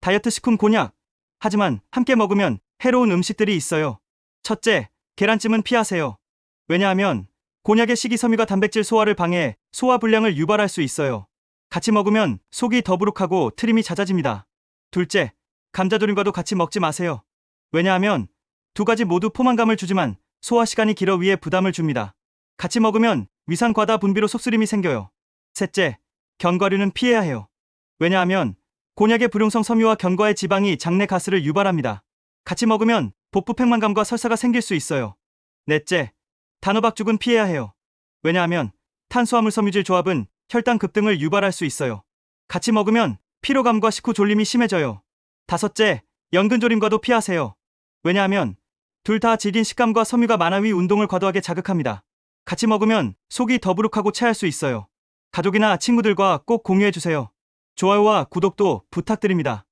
다이어트 식품 곤약. 하지만 함께 먹으면 해로운 음식들이 있어요. 첫째, 계란찜은 피하세요. 왜냐하면 곤약의 식이섬유가 단백질 소화를 방해, 소화 불량을 유발할 수 있어요. 같이 먹으면 속이 더부룩하고 트림이 잦아집니다. 둘째, 감자조림과도 같이 먹지 마세요. 왜냐하면 두 가지 모두 포만감을 주지만 소화 시간이 길어 위에 부담을 줍니다. 같이 먹으면 위산 과다 분비로 속쓰림이 생겨요. 셋째, 견과류는 피해야 해요. 왜냐하면 곤약의 불용성 섬유와 견과의 지방이 장내 가스를 유발합니다. 같이 먹으면 복부 팽만감과 설사가 생길 수 있어요. 넷째, 단호박죽은 피해야 해요. 왜냐하면 탄수화물 섬유질 조합은 혈당 급등을 유발할 수 있어요. 같이 먹으면 피로감과 식후 졸림이 심해져요. 다섯째, 연근조림과도 피하세요. 왜냐하면 둘 다 질긴 식감과 섬유가 많아 위 운동을 과도하게 자극합니다. 같이 먹으면 속이 더부룩하고 체할 수 있어요. 가족이나 친구들과 꼭 공유해 주세요. 좋아요와 구독도 부탁드립니다.